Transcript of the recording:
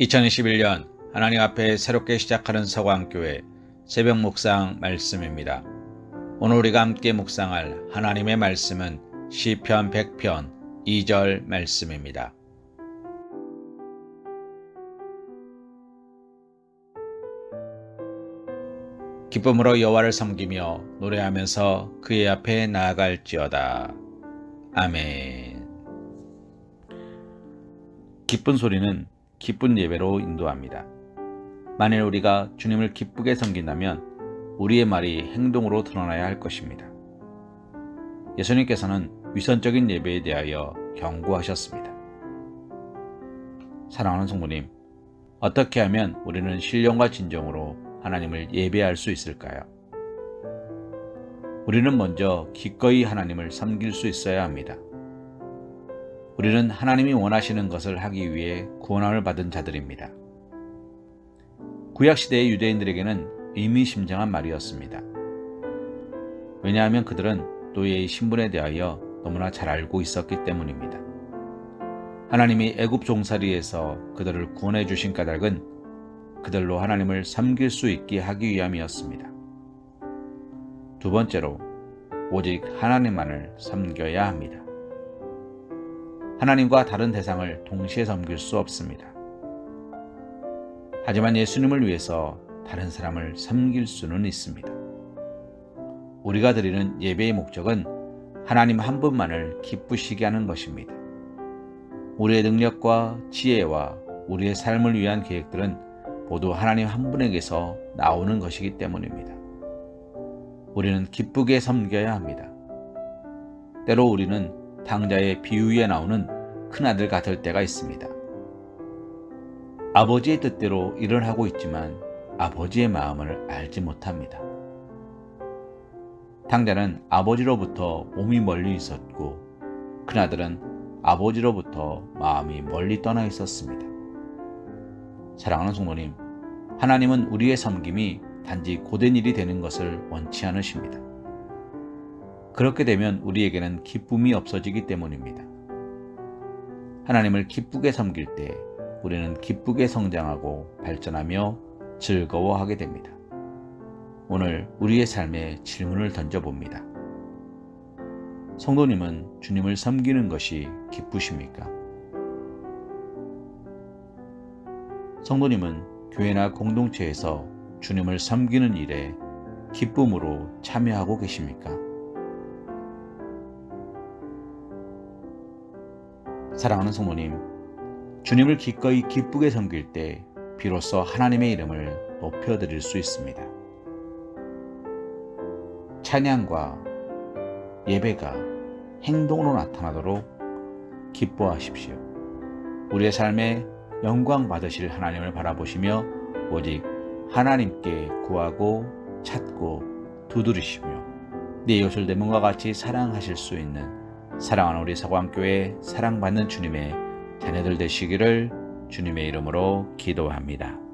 2021년 하나님 앞에 새롭게 시작하는 서광교회 새벽 묵상 말씀입니다. 오늘 우리가 함께 묵상할 하나님의 말씀은 시편 100편 2절 말씀입니다. 기쁨으로 여호와를 섬기며 노래하면서 그의 앞에 나아갈지어다. 아멘. 기쁜 소리는 기쁜 예배로 인도합니다. 만일 우리가 주님을 기쁘게 섬긴다면 우리의 말이 행동으로 드러나야 할 것입니다. 예수님께서는 위선적인 예배에 대하여 경고하셨습니다. 사랑하는 성도님, 어떻게 하면 우리는 신령과 진정으로 하나님을 예배할 수 있을까요? 우리는 먼저 기꺼이 하나님을 섬길 수 있어야 합니다. 우리는 하나님이 원하시는 것을 하기 위해 구원함을 받은 자들입니다. 구약시대의 유대인들에게는 의미심장한 말이었습니다. 왜냐하면 그들은 노예의 신분에 대하여 너무나 잘 알고 있었기 때문입니다. 하나님이 애굽 종살이에서 그들을 구원해 주신 까닭은 그들로 하나님을 섬길 수 있게 하기 위함이었습니다. 두 번째로 오직 하나님만을 섬겨야 합니다. 하나님과 다른 대상을 동시에 섬길 수 없습니다. 하지만 예수님을 위해서 다른 사람을 섬길 수는 있습니다. 우리가 드리는 예배의 목적은 하나님 한 분만을 기쁘시게 하는 것입니다. 우리의 능력과 지혜와 우리의 삶을 위한 계획들은 모두 하나님 한 분에게서 나오는 것이기 때문입니다. 우리는 기쁘게 섬겨야 합니다. 때로 우리는 당자의 비유에 나오는 큰아들 같을 때가 있습니다. 아버지의 뜻대로 일을 하고 있지만 아버지의 마음을 알지 못합니다. 당자는 아버지로부터 몸이 멀리 있었고 큰아들은 아버지로부터 마음이 멀리 떠나 있었습니다. 사랑하는 성도님, 하나님은 우리의 섬김이 단지 고된 일이 되는 것을 원치 않으십니다. 그렇게 되면 우리에게는 기쁨이 없어지기 때문입니다. 하나님을 기쁘게 섬길 때 우리는 기쁘게 성장하고 발전하며 즐거워하게 됩니다. 오늘 우리의 삶에 질문을 던져봅니다. 성도님은 주님을 섬기는 것이 기쁘십니까? 성도님은 교회나 공동체에서 주님을 섬기는 일에 기쁨으로 참여하고 계십니까? 사랑하는 성모님, 주님을 기꺼이 기쁘게 섬길 때 비로소 하나님의 이름을 높여드릴 수 있습니다. 찬양과 예배가 행동으로 나타나도록 기뻐하십시오. 우리의 삶에 영광 받으실 하나님을 바라보시며 오직 하나님께 구하고 찾고 두드리시며 내 몸과 같이 사랑하실 수 있는 사랑하는 우리 서광교회 사랑받는 주님의 자녀들 되시기를 주님의 이름으로 기도합니다.